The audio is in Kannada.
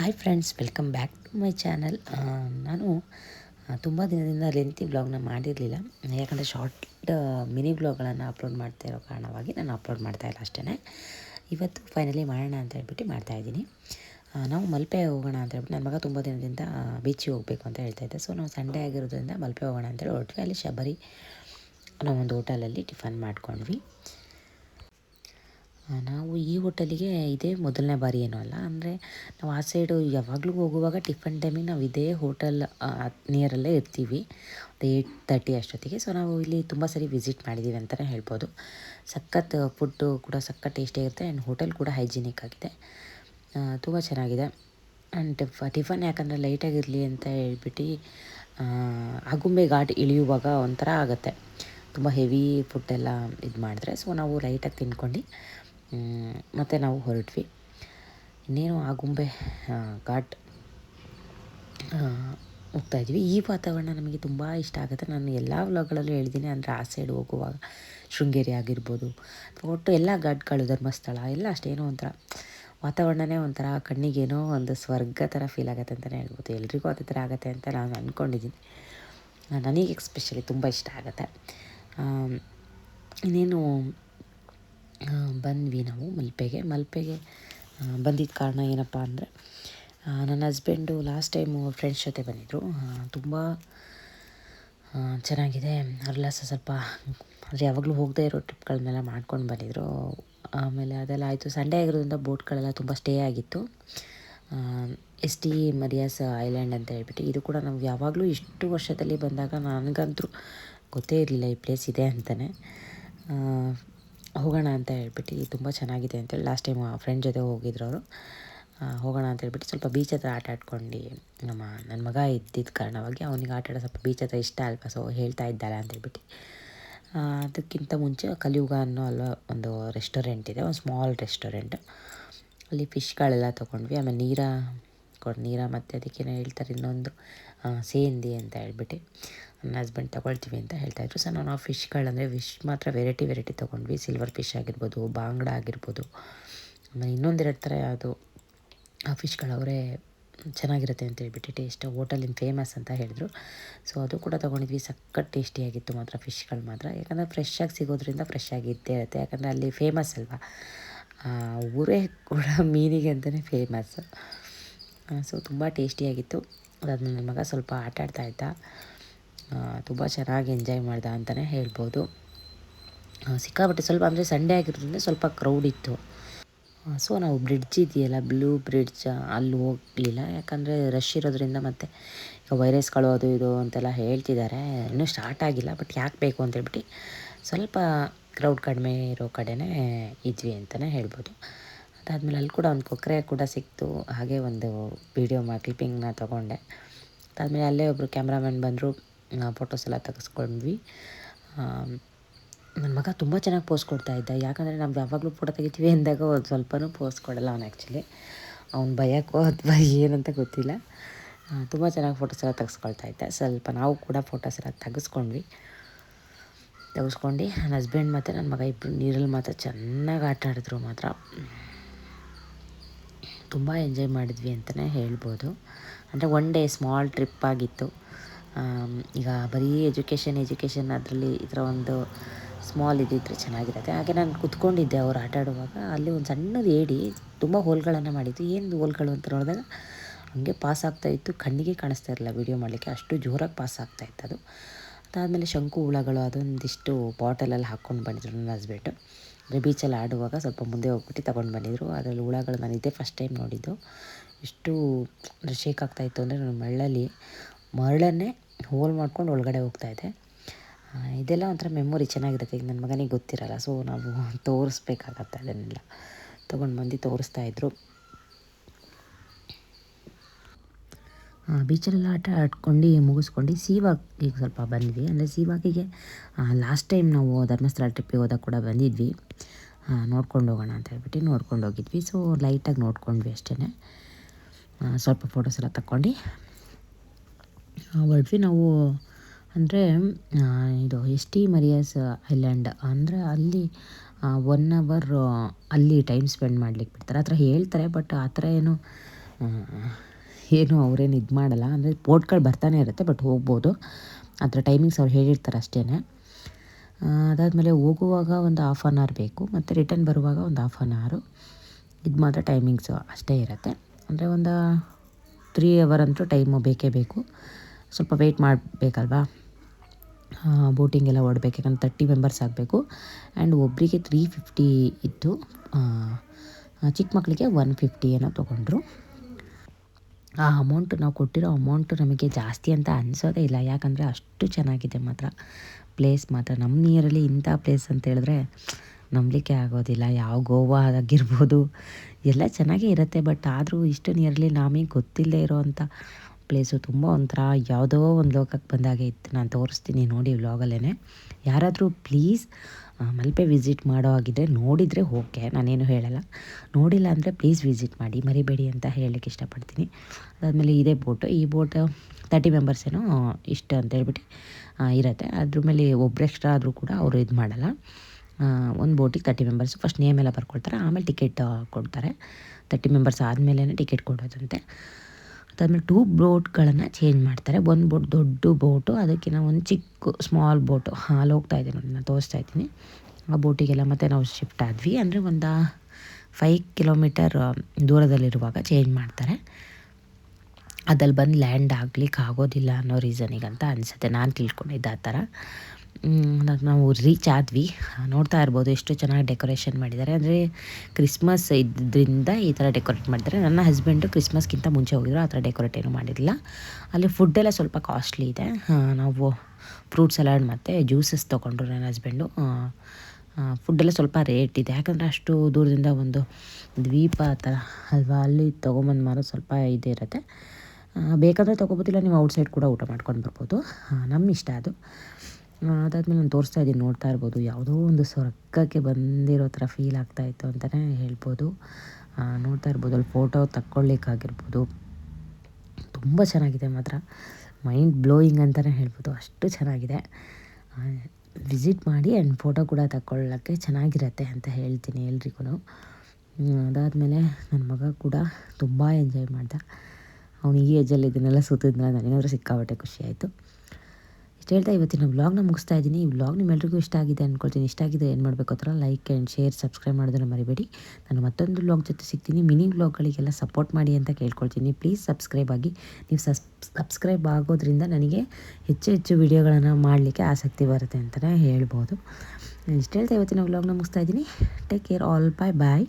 Hi friends welcome back to my channel ನಾನು ತುಂಬ ದಿನದಿಂದ ಲೆಂತಿ ಬ್ಲಾಗ್ನ ಮಾಡಿರಲಿಲ್ಲ. ಯಾಕಂದರೆ ಶಾರ್ಟ್ ಮಿನಿ ಬ್ಲಾಗ್ಗಳನ್ನು ಅಪ್ಲೋಡ್ ಮಾಡ್ತಾ ಇರೋ ಕಾರಣವಾಗಿ ನಾನು ಅಪ್ಲೋಡ್ ಮಾಡ್ತಾ ಇಲ್ಲ ಅಷ್ಟೇ ಇವತ್ತು ಫೈನಲಿ ಮಾಡೋಣ ಅಂತ ಹೇಳ್ಬಿಟ್ಟು ಮಾಡ್ತಾಯಿದ್ದೀನಿ ನಾವು ಮಲ್ಪೆ ಹೋಗೋಣ ಅಂತ ಹೇಳ್ಬಿಟ್ಟು ನನ್ನ ಮಗ ತುಂಬ ದಿನದಿಂದ ಬೀಚಿಗೆ ಹೋಗಬೇಕು ಅಂತ ಹೇಳ್ತಾ ಇದ್ದೆ. ಸೊ ನಾವು ಸಂಡೇ ಆಗಿರೋದ್ರಿಂದ ಮಲ್ಪೆ ಹೋಗೋಣ ಅಂತೇಳಿ ಹೊರಟ್ವಿ. ಅಲ್ಲಿ ಶಬರಿ ನಾವೊಂದು ಹೋಟೆಲಲ್ಲಿ ಟಿಫನ್ ಮಾಡ್ಕೊಂಡ್ವಿ. ನಾವು ಈ ಹೋಟೆಲಿಗೆ ಇದೇ ಮೊದಲನೇ ಬಾರಿ ಏನೂ ಅಲ್ಲ, ಅಂದರೆ ನಾವು ಆ ಸೈಡು ಯಾವಾಗಲೂ ಹೋಗುವಾಗ ಟಿಫನ್ ಟೈಮಿಗೆ ನಾವು ಇದೇ ಹೋಟೆಲ್ ನಿಯರಲ್ಲೇ ಇರ್ತೀವಿ. ಏಯ್ಟ್ ತರ್ಟಿ ಅಷ್ಟೊತ್ತಿಗೆ. ಸೊ ನಾವು ಇಲ್ಲಿ ತುಂಬ ಸರಿ ವಿಸಿಟ್ ಮಾಡಿದ್ದೀವಿ ಅಂತಲೇ ಹೇಳ್ಬೋದು. ಸಖತ್ ಫುಡ್ಡು ಕೂಡ ಸಖತ್ ಟೇಸ್ಟಿಯಾಗಿರುತ್ತೆ ಆ್ಯಂಡ್ ಹೋಟೆಲ್ ಕೂಡ ಹೈಜಿನಿಕ್ ಆಗಿದೆ. ತುಂಬ ಚೆನ್ನಾಗಿದೆ. ಆ್ಯಂಡ್ ಟಿಫ್, ಟಿಫನ್ ಯಾಕಂದರೆ ಲೈಟಾಗಿರಲಿ ಅಂತ ಹೇಳ್ಬಿಟ್ಟು ಆಗುಂಬೆ ಘಾಟ್ ಇಳಿಯುವಾಗ ಒಂಥರ ಆಗುತ್ತೆ. ತುಂಬ ಹೆವಿ ಫುಡ್ಡೆಲ್ಲ ಇದು ಮಾಡಿದ್ರೆ ಸೊ ನಾವು ಲೈಟಾಗಿ ತಿನ್ಕೊಂಡು ಮತ್ತು ನಾವು ಹೊರಟ್ವಿ. ಇನ್ನೇನು ಆಗುಂಬೆ ಘಾಟ್ ಹೋಗ್ತಾ ಇದ್ವಿ. ಈ ವಾತಾವರಣ ನಮಗೆ ತುಂಬ ಇಷ್ಟ ಆಗುತ್ತೆ. ನಾನು ಎಲ್ಲ ವ್ಲಾಗ್ಗಳಲ್ಲೂ ಹೇಳಿದ್ದೀನಿ. ಅಂದರೆ ಆ ಸೈಡ್ ಹೋಗುವಾಗ ಶೃಂಗೇರಿ ಆಗಿರ್ಬೋದು ಒಟ್ಟು ಎಲ್ಲ ಘಾಟ್ಗಳು, ಧರ್ಮಸ್ಥಳ, ಎಲ್ಲ ಅಷ್ಟೇನೋ ಒಂಥರ ವಾತಾವರಣನೇ ಒಂಥರ ಕಣ್ಣಿಗೇನೋ ಒಂದು ಸ್ವರ್ಗ ಥರ ಫೀಲ್ ಆಗುತ್ತೆ ಅಂತಲೇ ಹೇಳ್ಬೋದು. ಎಲ್ರಿಗೂ ಅದೇ ಥರ ಆಗುತ್ತೆ ಅಂತ ನಾನು ಅಂದ್ಕೊಂಡಿದ್ದೀನಿ ನನಗೆ ಎಕ್ಸ್ಪೆಷಲಿ ತುಂಬ ಇಷ್ಟ ಆಗುತ್ತೆ. ಇನ್ನೇನು ಬಂದ್ವಿ ನಾವು ಮಲ್ಪೆಗೆ. ಮಲ್ಪೆಗೆ ಬಂದಿದ್ದ ಕಾರಣ ಏನಪ್ಪ ಅಂದರೆ ನನ್ನ ಹಸ್ಬೆಂಡು ಲಾಸ್ಟ್ ಟೈಮು ಫ್ರೆಂಡ್ಸ್ ಜೊತೆ ಬಂದಿದ್ದರು ತುಂಬ ಚೆನ್ನಾಗಿದೆ. ಅವರೆಲ್ಲ ಸ- ಸ್ವಲ್ಪ ಅಂದರೆ ಯಾವಾಗಲೂ ಹೋಗದೇ ಇರೋ ಟ್ರಿಪ್ಗಳನ್ನೆಲ್ಲ ಮಾಡ್ಕೊಂಡು ಬಂದಿದ್ದರು ಆಮೇಲೆ ಅದೆಲ್ಲ ಆಯಿತು. ಸಂಡೇ ಆಗಿರೋದ್ರಿಂದ ಬೋಟ್ಗಳೆಲ್ಲ ತುಂಬ ಸ್ಟೇ ಆಗಿತ್ತು. ಎಸ್ ಟಿ ಮರಿಯಾಸ್ ಐಲ್ಯಾಂಡ್ ಅಂತ ಹೇಳ್ಬಿಟ್ಟು. ಇದು ಕೂಡ ನಾವು ಯಾವಾಗಲೂ ಇಷ್ಟು ವರ್ಷದಲ್ಲಿ ಬಂದಾಗ ನನಗಂತೂ ಗೊತ್ತೇ ಇರಲಿಲ್ಲ ಈ ಪ್ಲೇಸ್ ಇದೆ ಅಂತಲೇ ಹೋಗೋಣ ಅಂತ ಹೇಳ್ಬಿಟ್ಟು ತುಂಬ ಚೆನ್ನಾಗಿದೆ ಅಂತೇಳಿ ಲಾಸ್ಟ್ ಟೈಮ್ ಫ್ರೆಂಡ್ ಜೊತೆ ಹೋಗಿದ್ರು ಅವರು. ಹೋಗೋಣ ಅಂತ ಹೇಳ್ಬಿಟ್ಟು ಸ್ವಲ್ಪ ಬೀಚ್ ಹತ್ರ ಆಟ ಆಡ್ಕೊಂಡು ನಮ್ಮ ನನ್ನ ಮಗ ಇದ್ದಿದ್ದ ಕಾರಣವಾಗಿ ಅವನಿಗೆ ಆಟ ಆಡೋ ಸ್ವಲ್ಪ ಬೀಚ್ ಹತ್ರ ಇಷ್ಟ ಅಲ್ವಾ ಸೊ ಹೇಳ್ತಾ ಇದ್ದಾಳೆ ಅಂತ ಹೇಳ್ಬಿಟ್ಟು. ಅದಕ್ಕಿಂತ ಮುಂಚೆ ಕಲಿಯುಗ ಅನ್ನೋ ಅಲ್ಲ ಒಂದು ರೆಸ್ಟೋರೆಂಟ್ ಇದೆ, ಒಂದು ಸ್ಮಾಲ್ ರೆಸ್ಟೋರೆಂಟ್ ಅಲ್ಲಿ ಫಿಶ್ಗಳೆಲ್ಲ ತೊಗೊಂಡ್ವಿ, ಆಮೇಲೆ ನೀರ ಕೊಡ್, ನೀರ ಮತ್ತು ಅದಕ್ಕೇನೋ ಹೇಳ್ತಾರೆ ಇನ್ನೊಂದು ಸೇಂದಿ ಅಂತ ಹೇಳ್ಬಿಟ್ಟು. ನನ್ನ ಹಸ್ಬೆಂಡ್ ತೊಗೊಳ್ತೀವಿ ಅಂತ ಹೇಳ್ತಾಯಿದ್ರು ಸೊ ನಾನು ಆ ಫಿಶ್ಗಳಂದರೆ ಫಿಶ್ ಮಾತ್ರ ವೆರೈಟಿ ವೆರೈಟಿ ತೊಗೊಂಡ್ವಿ. ಸಿಲ್ವರ್ ಫಿಶ್ ಆಗಿರ್ಬೋದು, ಬಾಂಗ್ಡ ಆಗಿರ್ಬೋದು. ಆಮೇಲೆ ಇನ್ನೊಂದೆರಡು ಥರ ಯಾವುದು, ಆ ಫಿಶ್ಗಳು ಅವರೇ ಚೆನ್ನಾಗಿರುತ್ತೆ ಅಂತ ಹೇಳ್ಬಿಟ್ಟು ಟೇಸ್ಟ್ ಹೋಟೆಲಿನ ಫೇಮಸ್ ಅಂತ ಹೇಳಿದ್ರು. ಸೊ ಅದು ಕೂಡ ತೊಗೊಂಡಿದ್ವಿ. ಸಖತ್ ಟೇಸ್ಟಿಯಾಗಿತ್ತು ಮಾತ್ರ ಫಿಶ್ಗಳು ಮಾತ್ರ. ಯಾಕಂದರೆ ಫ್ರೆಶ್ ಆಗಿ ಸಿಗೋದ್ರಿಂದ ಫ್ರೆಶ್ ಆಗಿ ಇದ್ದೇ ಇರುತ್ತೆ. ಯಾಕಂದರೆ ಅಲ್ಲಿ ಫೇಮಸ್ ಅಲ್ವಾ? ಊರೇ ಕೂಡ ಮೀನಿಗೆ ಅಂತಲೇ ಫೇಮಸ್ ಸೊ ತುಂಬ ಟೇಸ್ಟಿಯಾಗಿತ್ತು ಅದಾದ್ಮೇಲೆ ನನ್ನ ಮಗ ಸ್ವಲ್ಪ ಆಟಾಡ್ತಾ ಇದ್ದ. ತುಂಬ ಚೆನ್ನಾಗಿ ಎಂಜಾಯ್ ಮಾಡ್ದ ಅಂತಲೇ ಹೇಳ್ಬೋದು. ಸಿಕ್ಕಾಪಟ್ಟೆ ಸ್ವಲ್ಪ ಅಂದರೆ ಸಂಡೇ ಆಗಿರೋದ್ರಿಂದ ಸ್ವಲ್ಪ ಕ್ರೌಡ್ ಇತ್ತು. ಸೊ ನಾವು ಬ್ರಿಡ್ಜ್ ಇದೆಯಲ್ಲ ಬ್ಲೂ ಬ್ರಿಡ್ಜ್ ಅಲ್ಲಿ ಹೋಗಲಿಲ್ಲ. ಯಾಕಂದರೆ ರಶ್ ಇರೋದ್ರಿಂದ ಮತ್ತು ಈಗ ವೈರಸ್ಗಳು ಅದು ಇದು ಅಂತೆಲ್ಲ ಹೇಳ್ತಿದ್ದಾರೆ. ಇನ್ನೂ ಸ್ಟಾರ್ಟ್ ಆಗಿಲ್ಲ ಬಟ್ ಯಾಕೆ ಬೇಕು ಅಂತ ಹೇಳ್ಬಿಟ್ಟು ಸ್ವಲ್ಪ ಕ್ರೌಡ್ ಕಡಿಮೆ ಇರೋ ಕಡೆನೇ ಇದ್ವಿ ಅಂತಲೇ ಹೇಳ್ಬೋದು. ಅದಾದಮೇಲೆ ಅಲ್ಲಿ ಕೂಡ ಒಂದು ಕೊಕ್ಕರೆ ಕೂಡ ಸಿಕ್ತು. ಹಾಗೆ ಒಂದು ವಿಡಿಯೋ ಮಾ ಕ್ಲಿಪ್ಪಿಂಗ್ನ ತೊಗೊಂಡೆ. ಅದಾದಮೇಲೆ ಅಲ್ಲೇ ಒಬ್ಬರು ಕ್ಯಾಮ್ರಾಮನ್ ಬಂದರು. ಫೋಟೋಸ್ ಎಲ್ಲ ತೆಗೆಸ್ಕೊಂಡ್ವಿ. ನನ್ನ ಮಗ ತುಂಬ ಚೆನ್ನಾಗಿ ಪೋಸ್ ಕೊಡ್ತಾ ಇದ್ದ. ಯಾಕಂದರೆ ನಾವು ಯಾವಾಗಲೂ ಫೋಟೋ ತೆಗಿತೀವಿ ಅಂದಾಗ ಒಂದು ಸ್ವಲ್ಪನೂ ಪೋಸ್ ಕೊಡಲ್ಲ ಅವ್ನು ಆ್ಯಕ್ಚುಲಿ ಅವ್ನು ಭಯಕ್ಕೋ ಅಥವಾ ಏನಂತ ಗೊತ್ತಿಲ್ಲ. ತುಂಬ ಚೆನ್ನಾಗಿ ಫೋಟೋಸ್ ಎಲ್ಲ ತೆಗೆಸ್ಕೊಳ್ತಾ ಇದ್ದೆ. ಸ್ವಲ್ಪ ನಾವು ಕೂಡ ಫೋಟೋಸ್ ಎಲ್ಲ ತೆಗೆಸ್ಕೊಂಡ್ವಿ. ತೆಗೆಸ್ಕೊಂಡು ನನ್ನ ಹಸ್ಬೆಂಡ್ ಮತ್ತು ನನ್ನ ಮಗ ಇಬ್ಬರು ನೀರಲ್ಲಿ ಮಾತ್ರ ಚೆನ್ನಾಗಿ ಆಟ ಆಡಿದ್ರು ಮಾತ್ರ. ತುಂಬ ಎಂಜಾಯ್ ಮಾಡಿದ್ವಿ ಅಂತಲೇ ಹೇಳ್ಬೋದು. ಅಂದರೆ ಒನ್ ಡೇ ಸ್ಮಾಲ್ ಟ್ರಿಪ್ ಆಗಿತ್ತು. ಈಗ ಬರೀ ಎಜುಕೇಷನ್ ಎಜುಕೇಷನ್ ಅದರಲ್ಲಿ ಈ ಥರ ಒಂದು ಸ್ಮಾಲ್ ಇದ್ದಿದ್ರೆ ಚೆನ್ನಾಗಿರುತ್ತೆ. ಹಾಗೆ ನಾನು ಕುತ್ಕೊಂಡಿದ್ದೆ ಅವ್ರು ಆಟ ಆಡುವಾಗ. ಅಲ್ಲಿ ಒಂದು ಸಣ್ಣದು ಏಡಿ ತುಂಬ ಹೋಲ್ಗಳನ್ನು ಮಾಡಿದ್ದು. ಏನು ಹೋಲ್ಗಳು ಅಂತ ನೋಡಿದಾಗ ಹಂಗೆ ಪಾಸ್ ಆಗ್ತಾ ಇತ್ತು. ಕಣ್ಣಿಗೆ ಕಾಣಿಸ್ತಾ ಇರಲಿಲ್ಲ ವೀಡಿಯೋ ಮಾಡಲಿಕ್ಕೆ. ಅಷ್ಟು ಜೋರಾಗಿ ಪಾಸ್ ಆಗ್ತಾ ಇತ್ತು ಅದು. ಅದಾದಮೇಲೆ ಶಂಕು ಹುಳಗಳು ಅದೊಂದಿಷ್ಟು ಬಾಟಲಲ್ಲಿ ಹಾಕ್ಕೊಂಡು ಬಂದಿದ್ರು ನನ್ನ ಹಸ್ಬೆಂಡು ಅಂದರೆ ಬೀಚಲ್ಲಿ ಆಡುವಾಗ ಸ್ವಲ್ಪ ಮುಂದೆ ಹೋಗ್ಬಿಟ್ಟು ತಗೊಂಡು ಬಂದಿದ್ರು. ಅದರಲ್ಲಿ ಹುಳಗಳು ನಾನು ಇದೇ ಫಸ್ಟ್ ಟೈಮ್ ನೋಡಿದ್ದು. ಎಷ್ಟು ಶೇಕ್ ಆಗ್ತಾಯಿತ್ತು ಅಂದರೆ ನಾನು ಮರಳಲ್ಲಿ ಮರಳನ್ನೇ ಹೋಲ್ ಮಾಡ್ಕೊಂಡು ಒಳಗಡೆ ಹೋಗ್ತಾಯಿದ್ದೆ ಇದೆ. ಇದೆಲ್ಲ ಒಂಥರ ಮೆಮೊರಿ ಚೆನ್ನಾಗಿರುತ್ತೆ ಈಗ ನನ್ನ ಮಗನಿಗೆ ಗೊತ್ತಿರಲ್ಲ ಸೊ ನಾವು ತೋರಿಸ್ಬೇಕಾಗತ್ತೆ ಅದನ್ನೆಲ್ಲ. ತೊಗೊಂಡು ಬಂದು ತೋರಿಸ್ತಾ ಇದ್ರು. ಬೀಚಲ್ಲೆಲ್ಲ ಆಟ ಆಡ್ಕೊಂಡು ಮುಗಿಸ್ಕೊಂಡು ಸೀವಾಗಿಗೆ ಸ್ವಲ್ಪ ಬಂದ್ವಿ. ಅಂದರೆ ಸೀವಾಗಿಗೆ ಲಾಸ್ಟ್ ಟೈಮ್ ನಾವು ಧರ್ಮಸ್ಥಳ ಟ್ರಿಪ್ಪಿಗೆ ಹೋದಾಗ ಕೂಡ ಬಂದಿದ್ವಿ. ನೋಡ್ಕೊಂಡು ಹೋಗೋಣ ಅಂತ ಹೇಳ್ಬಿಟ್ಟು ನೋಡ್ಕೊಂಡು ಹೋಗಿದ್ವಿ. ಸೊ ಲೈಟಾಗಿ ನೋಡ್ಕೊಂಡ್ವಿ ಅಷ್ಟೇ ಸ್ವಲ್ಪ ಫೋಟೋಸ್ ಎಲ್ಲ ತಗೊಂಡು ಹೊರಟ್ವಿ ನಾವು, ಅಂದರೆ ಇದು ಎಸ್ ಟಿ ಮರಿಯಾಸ್ ಐಲ್ಯಾಂಡ್ ಅಂದರೆ ಅಲ್ಲಿ ಒನ್ ಅವರ್ ಅಲ್ಲಿ ಟೈಮ್ ಸ್ಪೆಂಡ್ ಮಾಡ್ಲಿಕ್ಕೆ ಬಿಡ್ತಾರೆ. ಆ ಥರ ಹೇಳ್ತಾರೆ ಬಟ್ ಆ ಥರ ಏನು ಏನು ಅವ್ರೇನು ಇದು ಮಾಡಲ್ಲ. ಅಂದರೆ ಪೋರ್ಟ್ಗಳು ಬರ್ತಾನೆ ಇರುತ್ತೆ ಬಟ್ ಹೋಗ್ಬೋದು. ಅದರ ಟೈಮಿಂಗ್ಸ್ ಅವ್ರು ಹೇಳಿರ್ತಾರೆ ಅಷ್ಟೇ ಅದಾದಮೇಲೆ ಹೋಗುವಾಗ ಒಂದು ಹಾಫ್ ಆನ್ ಅವರ್ ಬೇಕು, ಮತ್ತು ರಿಟರ್ನ್ ಬರುವಾಗ ಒಂದು ಹಾಫ್ ಆನ್ ಅವರು ಇದು ಮಾತ್ರ ಟೈಮಿಂಗ್ಸು ಅಷ್ಟೇ ಇರುತ್ತೆ. ಅಂದರೆ ಒಂದು ತ್ರೀ ಅವರ್ ಅಂತೂ ಟೈಮು ಬೇಕೇ ಬೇಕು. ಸ್ವಲ್ಪ ವೆಯ್ಟ್ ಮಾಡಬೇಕಲ್ವಾ? ಬೋಟಿಂಗ್ ಎಲ್ಲ ಓಡಬೇಕು, ಯಾಕಂದ್ರೆ ತರ್ಟಿ ಮೆಂಬರ್ಸ್ ಆಗಬೇಕು. ಆ್ಯಂಡ್ ಒಬ್ಬರಿಗೆ ತ್ರೀ ಫಿಫ್ಟಿ ಇತ್ತು. ಚಿಕ್ಕ ಮಕ್ಕಳಿಗೆ ಒನ್ ಫಿಫ್ಟಿ ಏನೋ ತೊಗೊಂಡ್ರು. ಆ ಅಮೌಂಟ್ ನಾವು ಕೊಟ್ಟಿರೋ ಅಮೌಂಟು ನಮಗೆ ಜಾಸ್ತಿ ಅಂತ ಅನಿಸೋದೇ ಇಲ್ಲ. ಯಾಕಂದರೆ ಅಷ್ಟು ಚೆನ್ನಾಗಿದೆ ಮಾತ್ರ. ಪ್ಲೇಸ್ ಮಾತ್ರ. ನಮ್ಮ ನಿಯರಲ್ಲಿ ಇಂಥ ಪ್ಲೇಸ್ ಅಂತ ಹೇಳಿದ್ರೆ ನಂಬಲಿಕ್ಕೆ ಆಗೋದಿಲ್ಲ. ಯಾವ ಗೋವಾ ಆಗಿರ್ಬೋದು. ಎಲ್ಲ ಚೆನ್ನಾಗೇ ಇರುತ್ತೆ ಬಟ್ ಆದರೂ ಇಷ್ಟು ನಿಯರ್ಲಿ ನಮಗೆ ಗೊತ್ತಿಲ್ಲದೆ ಇರೋವಂಥ ಪ್ಲೇಸು ತುಂಬ ಒಂಥರ ಯಾವುದೋ ಒಂದು ಲೋಕಕ್ಕೆ ಬಂದಾಗೆ ಇತ್ತು. ನಾನು ತೋರಿಸ್ತೀನಿ ನೋಡಿ ವ್ಲಾಗಲ್ಲೇ ಯಾರಾದರೂ ಪ್ಲೀಸ್ ಮಲ್ಪೆ ವಿಸಿಟ್ ಮಾಡೋ ಆಗಿದ್ದರೆ ನೋಡಿದರೆ ಓಕೆ. ನಾನೇನು ಹೇಳಲ್ಲ. ನೋಡಿಲ್ಲ ಅಂದರೆ ಪ್ಲೀಸ್ ವಿಸಿಟ್ ಮಾಡಿ, ಮರಿಬೇಡಿ ಅಂತ ಹೇಳಲಿಕ್ಕೆ ಇಷ್ಟಪಡ್ತೀನಿ. ಅದಾದಮೇಲೆ ಇದೇ ಬೋಟ್. ಈ ಬೋಟ್ ತರ್ಟಿ ಮೆಂಬರ್ಸ್ ಏನೋ ಇಷ್ಟು ಅಂತ ಹೇಳ್ಬಿಟ್ಟು ಇರುತ್ತೆ. ಅದ್ರ ಮೇಲೆ ಒಬ್ರು ಎಕ್ಸ್ಟ್ರಾ ಆದರೂ ಕೂಡ ಅವರು ಇದು ಮಾಡಲ್ಲ. ಒಂದು ಬೋಟಿಗೆ ತರ್ಟಿ ಮೆಂಬರ್ಸ್. ಫಸ್ಟ್ ನೇಮ್ ಎಲ್ಲ ಬರ್ಕೊಳ್ತಾರೆ ಆಮೇಲೆ ಟಿಕೆಟ್ ಕೊಡ್ತಾರೆ. ತರ್ಟಿ ಮೆಂಬರ್ಸ್ ಆದಮೇಲೆ ಟಿಕೆಟ್ ಕೊಡೋದಂತೆ. ಅದಾದಮೇಲೆ ಟೂ ಬೋಟ್ಗಳನ್ನು ಚೇಂಜ್ ಮಾಡ್ತಾರೆ. ಒಂದು ಬೋಟ್ ದೊಡ್ಡ ಬೋಟು, ಅದಕ್ಕಿಂತ ಒಂದು ಚಿಕ್ಕ ಸ್ಮಾಲ್ ಬೋಟು. ಹಾಲು ಹೋಗ್ತಾ ಇದ್ದೀನಿ ನಾನು ತೋರಿಸ್ತಾ ಇದ್ದೀನಿ. ಆ ಬೋಟಿಗೆಲ್ಲ ಮತ್ತೆ ನಾವು ಶಿಫ್ಟ್ ಆದ್ವಿ. ಅಂದರೆ ಒಂದು ಫೈವ್ ಕಿಲೋಮೀಟರ್ ದೂರದಲ್ಲಿರುವಾಗ ಚೇಂಜ್ ಮಾಡ್ತಾರೆ. ಅದಲ್ಲಿ ಬಂದು ಲ್ಯಾಂಡ್ ಆಗ್ಲಿಕ್ಕೆ ಆಗೋದಿಲ್ಲ ಅನ್ನೋ ರೀಸನಿಗಂತ ಅನಿಸುತ್ತೆ. ನಾನು ತಿಳ್ಕೊಂಡಿದ್ದೆ ಆ ಥರ. ನಾವು ರೀಚ್ ಆದ್ವಿ. ನೋಡ್ತಾ ಇರ್ಬೋದು ಎಷ್ಟು ಚೆನ್ನಾಗಿ ಡೆಕೋರೇಷನ್ ಮಾಡಿದ್ದಾರೆ. ಅಂದರೆ ಕ್ರಿಸ್ಮಸ್ ಇದ್ದರಿಂದ ಈ ಥರ ಡೆಕೋರೇಟ್ ಮಾಡಿದ್ದಾರೆ. ನನ್ನ ಹಸ್ಬೆಂಡು ಕ್ರಿಸ್ಮಸ್ಗಿಂತ ಮುಂಚೆ ಹೋಗಿದ್ರು, ಆ ಥರ ಡೆಕೋರೇಟ್ ಏನು ಮಾಡಿರಲಿಲ್ಲ. ಅಲ್ಲಿ ಫುಡ್ಡೆಲ್ಲ ಸ್ವಲ್ಪ ಕಾಸ್ಟ್ಲಿ ಇದೆ. ನಾವು ಫ್ರೂಟ್ ಸಲಾಡ್ ಮತ್ತು ಜ್ಯೂಸಸ್ ತೊಗೊಂಡ್ರು ನನ್ನ ಹಸ್ಬೆಂಡು ಫುಡ್ಡೆಲ್ಲ ಸ್ವಲ್ಪ ರೇಟ್ ಇದೆ. ಯಾಕಂದರೆ ಅಷ್ಟು ದೂರದಿಂದ ಒಂದು ದ್ವೀಪ ಥರ ಅಲ್ವಾ, ಅಲ್ಲಿ ತೊಗೊಂಬಂದು ಮಾರೋದು ಸ್ವಲ್ಪ ಇದೇ ಇರುತ್ತೆ. ಬೇಕಾದರೆ ತೊಗೊಬೋದಿಲ್ಲ, ನೀವು ಔಟ್ಸೈಡ್ ಕೂಡ ಊಟ ಮಾಡ್ಕೊಂಡು ಬರ್ಬೋದು. ನಮ್ಮ ಇಷ್ಟ ಅದು. ಅದಾದಮೇಲೆ ನಾನು ತೋರಿಸ್ತಾ ಇದ್ದೀನಿ, ನೋಡ್ತಾ ಇರ್ಬೋದು. ಯಾವುದೋ ಒಂದು ಸ್ವರ್ಗಕ್ಕೆ ಬಂದಿರೋ ಥರ ಫೀಲ್ ಆಗ್ತಾಯಿತ್ತು ಅಂತಲೇ ಹೇಳ್ಬೋದು. ನೋಡ್ತಾ ಇರ್ಬೋದು, ಅಲ್ಲಿ ಫೋಟೋ ತಕ್ಕೊಳ್ಳಿಕ್ಕಾಗಿರ್ಬೋದು ತುಂಬ ಚೆನ್ನಾಗಿದೆ ಮಾತ್ರ. ಮೈಂಡ್ ಬ್ಲೋಯಿಂಗ್ ಅಂತಲೇ ಹೇಳ್ಬೋದು. ಅಷ್ಟು ಚೆನ್ನಾಗಿದೆ. ವಿಸಿಟ್ ಮಾಡಿ ಆ್ಯಂಡ್ ಫೋಟೋ ಕೂಡ ತಗೊಳ್ಳೋಕ್ಕೆ ಚೆನ್ನಾಗಿರತ್ತೆ ಅಂತ ಹೇಳ್ತೀನಿ ಎಲ್ರಿಗೂ ಅದಾದಮೇಲೆ ನನ್ನ ಮಗ ಕೂಡ ತುಂಬ ಎಂಜಾಯ್ ಮಾಡ್ದ. ಅವನು ಈ ಏಜಲ್ಲಿ ಇದನ್ನೆಲ್ಲ ಸುತ್ತಿದ್ನಲ್ಲ, ನನಗಾದ್ರೂ ಸಿಕ್ಕಾಬಟ್ಟೆ ಖುಷಿಯಾಯಿತು ಇಷ್ಟು ಹೇಳ್ತಾ ಇವತ್ತಿನ ವ್ಲಾಗ್ನ ಮುಗಿಸ್ತಾ ಇದ್ದೀನಿ. ಈ ವ್ಲಾಗ್ ನಿಮ್ಮೆಲ್ರಿಗೂ ಇಷ್ಟ ಆಗಿದೆ ಅಂದ್ಕೊಳ್ತೀನಿ ಇಷ್ಟ ಆಗಿದೆ ಏನು ಮಾಡಬೇಕು ಹತ್ರ ಲೈಕ್ ಆ್ಯಂಡ್ ಶೇರ್ ಸಬ್ಸ್ಕ್ರೈಬ್ ಮಾಡೋದನ್ನು ಮರಿಬೇಡಿ. ನಾನು ಮತ್ತೊಂದು ವ್ಲಾಗ್ ಜೊತೆ ಸಿಗ್ತೀನಿ. ಮಿನಿ ವ್ಲಾಗ್ಗಳಿಗೆಲ್ಲ ಸಪೋರ್ಟ್ ಮಾಡಿ ಅಂತ ಕೇಳ್ಕೊಳ್ತೀನಿ. ಪ್ಲೀಸ್ ಸಬ್ಸ್ಕ್ರೈಬ್ ಆಗಿ. ನೀವು ಸಬ್ಸ್ಕ್ರೈಬ್ ಆಗೋದ್ರಿಂದ ನನಗೆ ಹೆಚ್ಚು ಹೆಚ್ಚು ವೀಡಿಯೋಗಳನ್ನು ಮಾಡಲಿಕ್ಕೆ ಆಸಕ್ತಿ ಬರುತ್ತೆ ಅಂತಲೇ ಹೇಳ್ಬೋದು. ಇಷ್ಟು ಹೇಳ್ತಾ ಇವತ್ತಿನ ವ್ಲಾಗ್ನ ಮುಗಿಸ್ತಾ ಇದ್ದೀನಿ. Take care all bye bye